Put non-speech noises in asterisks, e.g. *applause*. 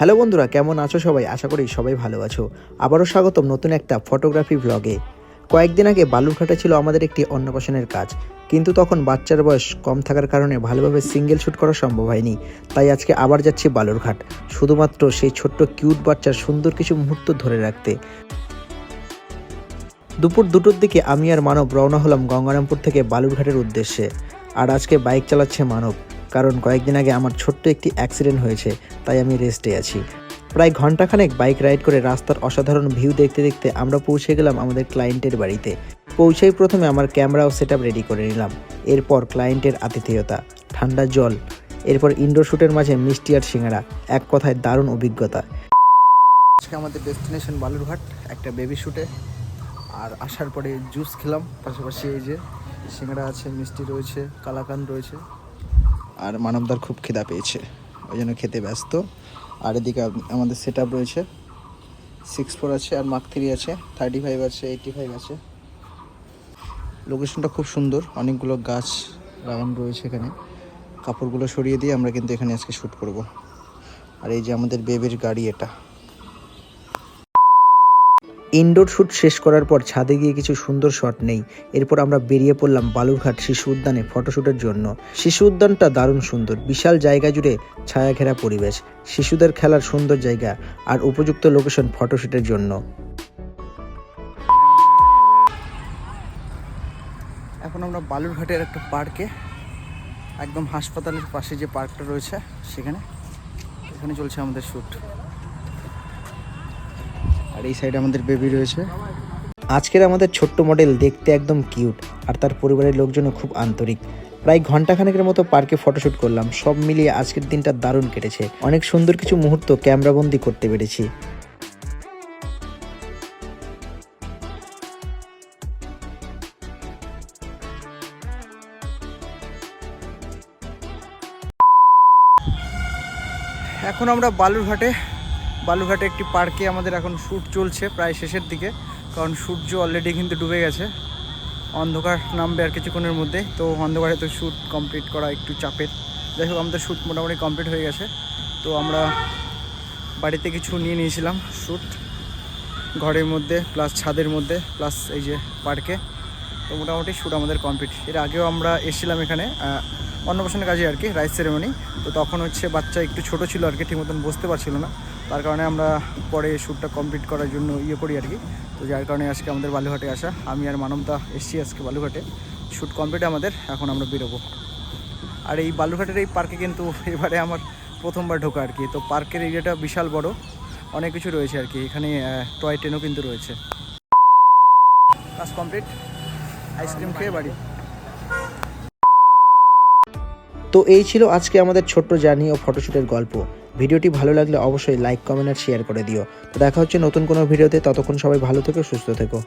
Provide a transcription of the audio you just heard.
Hello বন্ধুরা, কেমন আছো সবাই? আশা করি সবাই ভালো আছো। আবারও স্বাগতম নতুন একটা ফটোগ্রাফি ব্লগে কয়েকদিন আগে বালুরঘাটে ছিল আমাদের একটি অন্নপ্রাশনের কাজ। কিন্তু তখন বাচ্চার বয়স কম থাকার কারণে ভালোভাবে সিঙ্গেল শ্যুট করা সম্ভব হয়নি। তাই আজকে আবার যাচ্ছি বালুরঘাট, শুধুমাত্র সেই ছোট্ট কিউট বাচ্চার সুন্দর কিছু মুহূর্ত ধরে রাখতে। দুপুর দুটোর দিকে আমি আর মানব রওনা হলাম গঙ্গারামপুর থেকে বালুরঘাটের উদ্দেশ্যে। আর আজকে বাইক চালাচ্ছে মানব। কারণ কয়েকদিন আগে আমার ছোট্ট একটি অ্যাক্সিডেন্ট হয়েছে, তাই আমি রেস্টে আছি। প্রায় ঘন্টাখানেক বাইক রাইড করে রাস্তার অসাধারণ ভিউ দেখতে দেখতে আমরা পৌঁছে গেলাম আমাদের ক্লায়েন্টের বাড়িতে। পৌঁছেই প্রথমে আমার ক্যামেরা ও সেট রেডি করে নিলাম। এরপর ক্লায়েন্টের আতিথেয়তা, ঠান্ডা জল, এরপর ইনডোর শ্যুটের মাঝে মিষ্টি আর সিঙ্গারা, এক কথায় দারুণ অভিজ্ঞতা। আজকে আমাদের ডেস্টিনেশন বালুরঘাট, একটা বেবি শ্যুটে আর আসার পরে জুস খেলাম, পাশাপাশি এই যে সিঙ্গারা আছে, মিষ্টি রয়েছে কালাকান রয়েছে। আর মানবদার খুব খিদা পেয়েছে। ওই জন্য খেতে ব্যস্ত। আর এদিকে আমাদের সেট আপ রয়েছে। সিক্স ফোর আছে আর মার্ক থ্রি আছে। থার্টি ফাইভ আছে এইটি ফাইভ আছে লোকেশনটা খুব সুন্দর। অনেকগুলো গাছ লাগানো রয়েছে এখানে। কাপড়গুলো সরিয়ে দিয়ে আমরা কিন্তু এখানে আজকে শ্যুট করব। আর এই যে আমাদের বেবির গাড়ি এটা। ইনডোর শ্যুট শেষ করার পর ছাদে গিয়ে কিছু সুন্দর শট নেই। এরপর আমরা বেরিয়ে পড়লাম বালুরঘাট শিশু উদ্যানে ফটোশ্যুটের জন্য। শিশু উদ্যানটা দারুণ সুন্দর, বিশাল জায়গা জুড়ে ছায়া ঘেরা পরিবেশ। শিশুদের খেলার সুন্দর জায়গা আর উপযুক্ত লোকেশন ফটোশ্যুটের জন্য। এখন আমরা বালুরঘাটের একটা পার্কে, একদম হাসপাতালের পাশে যে পার্কটা রয়েছে সেখানে। এখানে চলছে আমাদের শ্যুট আর এই সাইডে আমাদের বেবি রয়েছে। আজকের আমাদের ছোট্ট মডেল দেখতে একদম কিউট আর তার পরিবারের লোকজনও খুব আন্তরিক। প্রায় ঘন্টাখানেকের মতো পার্কে ফটোশ্যুট করলাম, সব মিলিয়ে আজকের দিনটা দারুণ কেটেছে। অনেক সুন্দর কিছু মুহূর্ত ক্যামেরাবন্দি করতে পেরেছি। এখন আমরা বালুরঘাটে বালুরঘাটে একটি পার্কে আমাদের এখন শ্যুট চলছে প্রায় শেষের দিকে। কারণ সূর্য অলরেডি কিন্তু ডুবে গেছে। অন্ধকার নামবে আর কিছুক্ষণের মধ্যে। তো অন্ধকারে তো শ্যুট কমপ্লিট করা একটু চাপের। যাই হোক, আমাদের শ্যুট মোটামুটি কমপ্লিট হয়ে গেছে। তো আমরা বাড়িতে কিছু নিয়ে নিয়েছিলাম শ্যুট। ঘরের মধ্যে প্লাস ছাদের মধ্যে প্লাস এই যে পার্কে। তো মোটামুটি শ্যুট আমাদের কমপ্লিট এর আগেও আমরা এসেছিলাম এখানে অন্নপ্রাশনের কাজে আর কি রাইস সেরেমনি তো তখন হচ্ছে বাচ্চা একটু ছোট ছিল আর কি, ঠিক মতন বসতে পারছিল না। তার কারণে আমরা পরে শ্যুটটা কমপ্লিট করার জন্য ইয়ে করি আর কি। তো যার কারণে আজকে আমাদের বালুঘাটে আসা। আমি আর মানবদা এসছি আজকে বালুঘাটে শ্যুট কমপ্লিট আমাদের, এখন আমরা বেরোবো। আর এই বালুঘাটের এই পার্কে কিন্তু *laughs* এবারে আমার প্রথমবার ঢোকা আর কি। তো পার্কের এরিয়াটা বিশাল বড়। অনেক কিছু রয়েছে আর কি। এখানে টয় ট্রেনও কিন্তু রয়েছে। কাজ কমপ্লিট আইসক্রিম খেয়ে বাড়ি। তো এই ছিল আজকে আমাদের ছোট্ট জার্নি ও ফটোশ্যুটের গল্প। ভিডিওটি ভালো লাগলে অবশ্যই লাইক, কমেন্ট আর শেয়ার করে দিও। তো দেখা হচ্ছে নতুন কোনো ভিডিওতে। ততক্ষণ সবাই ভালো থেকো, সুস্থ থেকো।